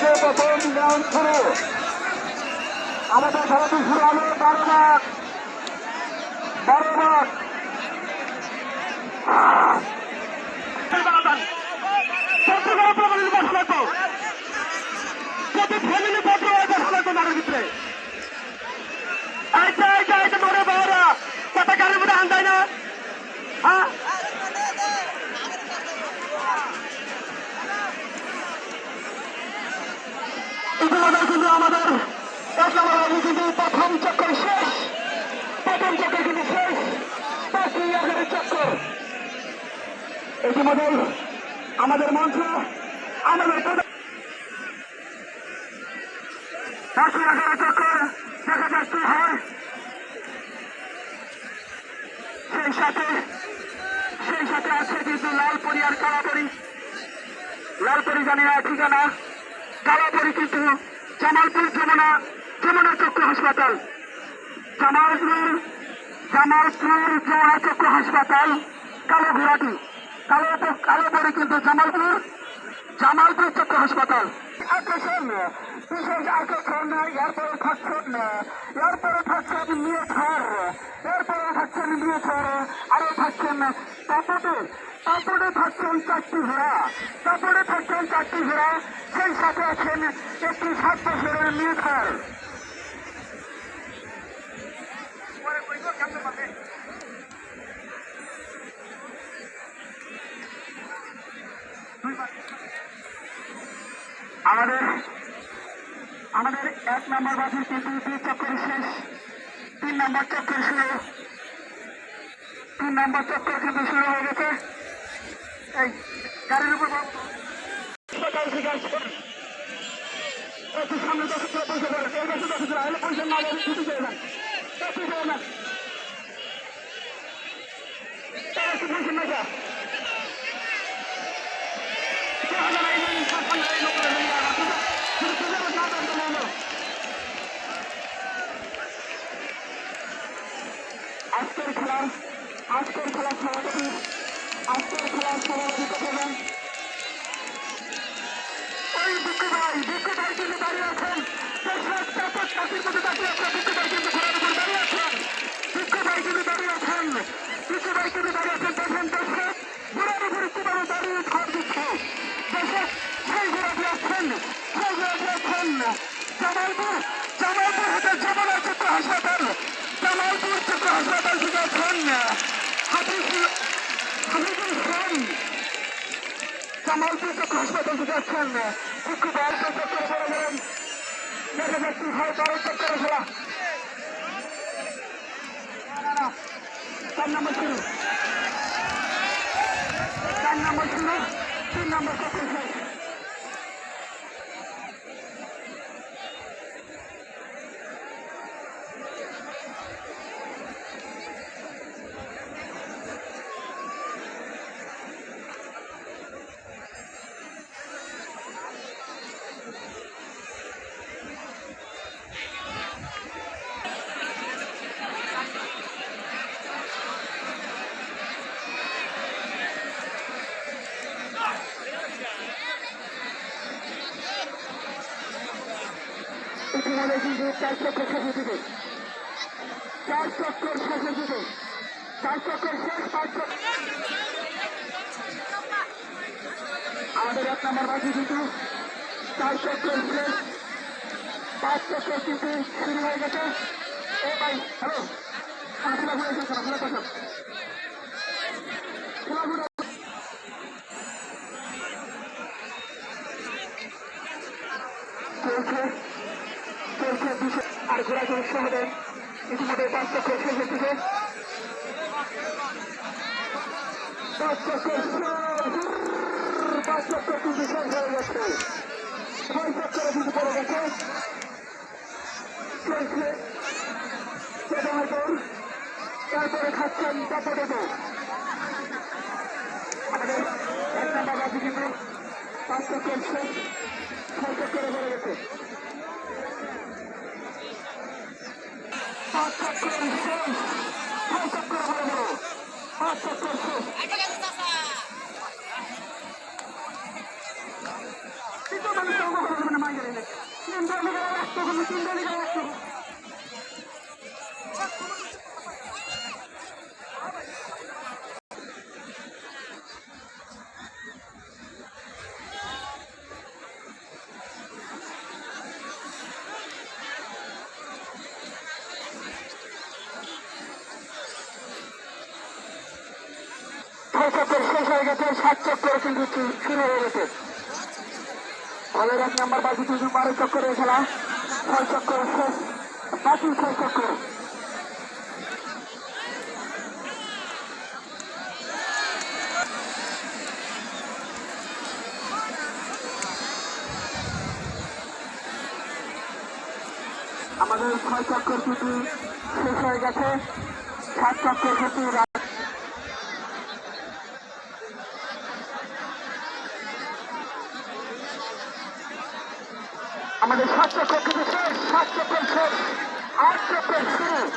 মধ্যে প্রথম রাউন্ড শুরু। আমাদের খেলাটি শুরু হলো বারো মাস প্রতি ফ্যামিলি পত্র বসানো নামের ভিতরে। আচ্ছা আচ্ছা আচ্ছা মনে আমাদের মঞ্চ আমাদের বাকি এগারো চক্কর দেখা কি হয়, সেই সাথে সেই সাথে আছে কিন্তু লালপরি আর কালাপরি। লালপরি জানি না, ঠিকানা। কালাপরি কিন্তু জামালপুর যমুনা যমুনা চক্র হাসপাতাল। জামালপুর জামালপুর যমুনা চক্র হাসপাতাল, কালো ঘোড়াটি। কালো কালো পরি কিন্তু জামালপুর জামালপুর চক্র হাসপাতাল। আকর্ষণ বিশেষ আকর্ষণ এরপরে থাকছেন এরপরে থাকছেন নিয়ে ছাড়, এরপরে থাকছেন নিয়ে ছাড়, আরও থাকছেন তাপটে তাপটে থাকছেন চারটি ঘোড়া তাপটে থাকছেন চারটি ঘোড়া, সেই সাথে আছেন একটি সাত বছরের নিয়ে ছাড় আমাদের আমাদের এক নম্বর বাসের কিন্তু দুই চক্কর শেষ। তিন নম্বর চক্কর শুরু। তিন নম্বর চক্কর কিন্তু শুরু হয়ে গেছে। এই গাড়ির উপর সামনে দশ পয়সা করে। এই পাশে দশ হলে পয়সা না ছুটি দেন। ছুটি না যা আজকের খেলার আজকের খেলার সভাপতি আজকের খেলার সভাপতি করবেন ওই বিক্কু ভাই বিক্কু ভাই কিন্তু দাঁড়িয়ে আছেন দেশের চাপক চাষির মধ্যে দাঁড়িয়ে আছেন বিক্কু ভাই কিন্তু ঘোড়ার উপর দাঁড়িয়ে আছেন বিক্কু ভাই কিন্তু দাঁড়িয়ে আছেন বিক্কু ভাই কিন্তু দাঁড়িয়ে আছেন দেখেন দেশে ঘোড়ার উপর কীভাবে দাঁড়িয়ে ঝড় দিচ্ছে দেশে সেই ঘোড়াটি আছেন সেই ঘোড়াটি আছেন জামালপুর জামালপুর হতে জামালা চক্র হাসপাতাল জামালপুর চক্র হাসপাতাল থেকে আছেন হাফিজুল হাফিজুল খান জামালপুর চক্র হাসপাতাল একটু শুক্রবার চক্র বড় বলেন দেখা যাচ্ছে হয় বারো চক্করে না, চার নম্বর শুরু চার নম্বর শুরু তিন নম্বর চক্র শেষ ইতিমধ্যে কিন্তু চার চক্কর শেষের দিকে চার চক্কর শেষের দিকে, চার চক্কর শেষ, পাঁচ চক্কর। আমাদের এক নম্বর বাকি কিন্তু চার চক্কর শেষ, পাঁচ চক্কর কিন্তু শুরু হয়ে গেছে। এ ভাই, হ্যালো খোলা ঘুরে এসেছে খোলা কথা খোলা ঘুরে চলছে চলছে দুশো আর ঘোড়া চলছে হবে ইতিমধ্যে পাঁচ চক্কর শেষের দিকে পাঁচ শেষ। পাঁচ চক্কর কিন্তু শেষ হয়ে গেছে। ছয় চক্করে কিন্তু পড়ে গেছে। চলছে বেদনাপুর তারপরে খাচ্ছেন দাপদেব আমাদের এক নম্বর পাঁচ চক্কর শেষ ছয় চক্করে পড়ে গেছে। পাঁচ চক্কর শেষ ছয় চক্কর বড় শেষ হয়ে গেছে, সাত চক্কর কিন্তু শুরু হয়ে গেছে। এক নম্বর বাকি দুজন বারো খেলা। ছয় চক্কর শেষ, বাকি ছয় চক্কর। আমাদের ছয় চক্কর কিন্তু শেষ হয়ে গেছে। সাত চক্কর কিন্তু রা- আমাদের সাত চক্কর কিন্তু শেষ সাত চক্কর শেষ আট চক্কর শুরু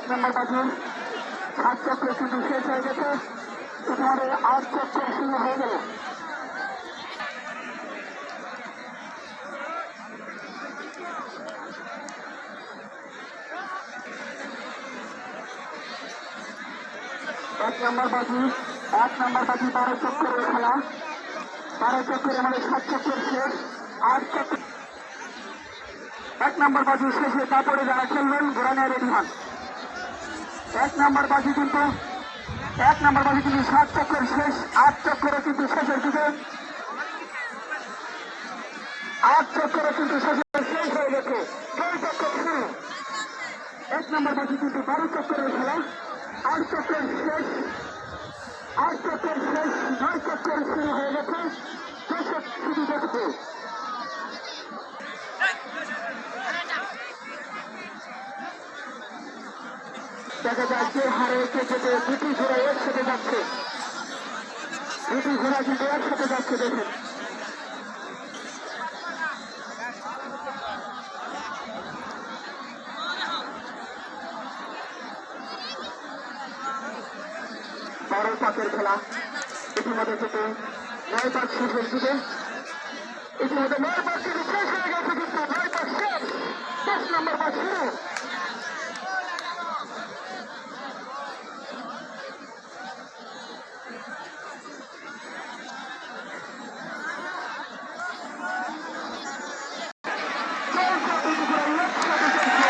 এক নম্বর বাজুন সাত চক্র কিন্তু শেষ হয়ে গেছে এখানে আট চক্কর শুরু হয়ে গেল এক নম্বর বাজি এক নম্বর বাজি বারো চক্করের খেলা বারো চক্করে আমাদের সাত চক্কর শেষ আট চক্কর এক নম্বর বাজি শেষে তারপরে যারা খেলবেন ঘোরানো রেডি হন। এক নম্বর বাজি কিন্তু, এক নম্বর বাজি কিন্তু সাত চক্কর শেষ, আট চক্করে কিন্তু শেষের দিকে। আট চক্করে কিন্তু শেষের শেষ হয়ে গেছে। শুরু। এক নম্বর বাজি কিন্তু বারো চক্করের খেলা। আট চক্কর শেষ। আট চক্কর শেষ, নয় চক্কর শুরু হয়ে গেছে। দর্শক শুধু দেখবে দেখা যাচ্ছে হারে কেটে দুটি ঘোড়া একসাথে যাচ্ছে। দুটি ঘোড়া কিন্তু একসাথে যাচ্ছে, দেখুন। বারো পাকের খেলা। ইতিমধ্যে থেকে নয় পাক শেষের দিকে ইতিমধ্যে নয় পাক শেষ হয়ে গেছে, কিন্তু নয় পাক শেষ। দশ নম্বর পাক শুরু চলছে দুটি ঘোড়া একসাথে চলছে।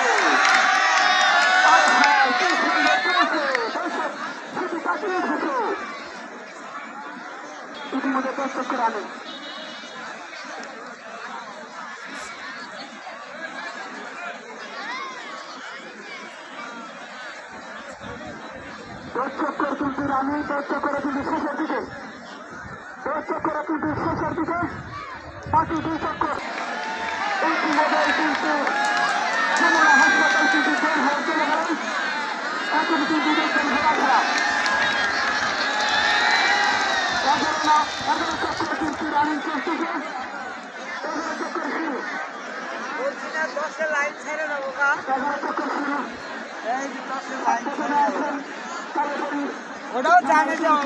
আহা, কি সুন্দর চলছে। দর্শক শুধু তাকিয়ে থাকো। ইতিমধ্যে দর্শক করে আনে দশ চক্কর কিন্তু রানি দশ চক্করে কিন্তু শেষের দিকে দশ চক্করে কিন্তু শেষের দিকে বাকি দুই চক্কর ইতিমধ্যে কিন্তু হাসপাতাল কিন্তু বের হয়ে এখন কিন্তু দেখবেন ঘোরা খেলা এগারো না এগারো চক্কর কিন্তু রানিং চলতেছে এগারো চক্কর শুরু বলছি না দশের লাইন ছেড়ে দেবো কা এই ওটাও জানে যাও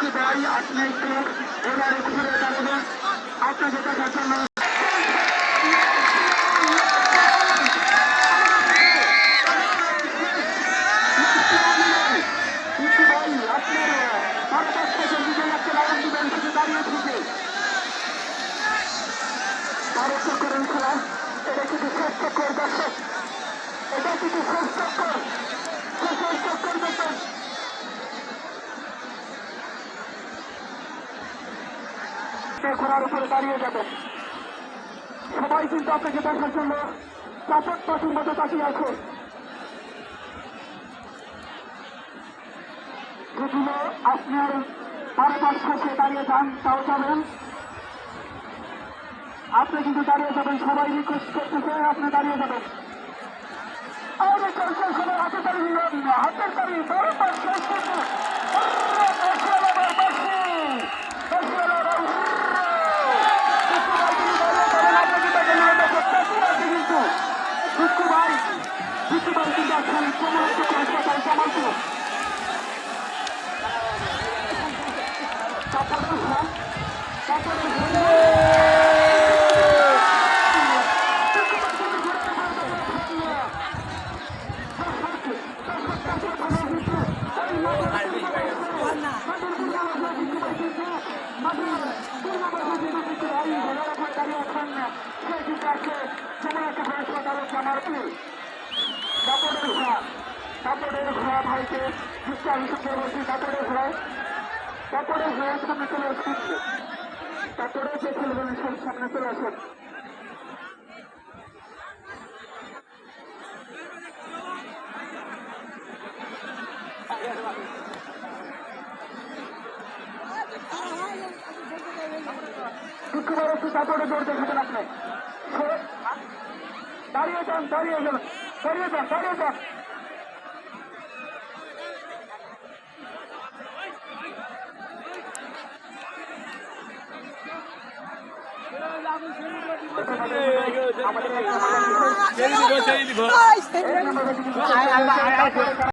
একটু ভাই আপনি একটু এবারে ঘুরে দাঁড়াবেন আপনাকে দেখার জন্য কিন্তু ভাই আপনার পঞ্চাশ থেকে নিজের একটা লাগান দিবেন শুধু দাঁড়িয়ে থেকে বারো চক্করের খেলা এটা কিন্তু শেষ চক্কর দর্শক এটা কিন্তু শেষ চক্কর শেষের চক্কর দেখবেন ঘোড়ার উপরে দাঁড়িয়ে যাবেন সবাই কিন্তু আপনাকে দেখার জন্য চাপট পাখির মতো তাকিয়ে আছে। যেগুলো আপনার বারবার শেষে দাঁড়িয়ে যান, তাও যাবেন। আপনি কিন্তু দাঁড়িয়ে যাবেন, সবাই রিকোয়েস্ট করতেছে আপনি দাঁড়িয়ে যাবেন। চলছে সবাই হাতে দিলাম হাতের তালি বারবার শেষ কিন্তু ভাই বিট্টু ভাই কিন্তু আসলে চমৎকার করেছে তাই চমৎকার তারপরে হ্যাঁ তারপরে কাপড়ের ঘোড়া কাপড়ের ঘোড়া ভাইকে বলছি কাপড়ের ঘোড়ায় কাপড়ের ঘোড়ার সামনে চলে আসছে কাপড়ের যে ছেলেগুলো সব সামনে চলে আসেন কাপড়ে দাঁড়িয়ে যান দাঁড়িয়ে যান দাঁড়িয়ে যান দাঁড়িয়ে যান আমাদের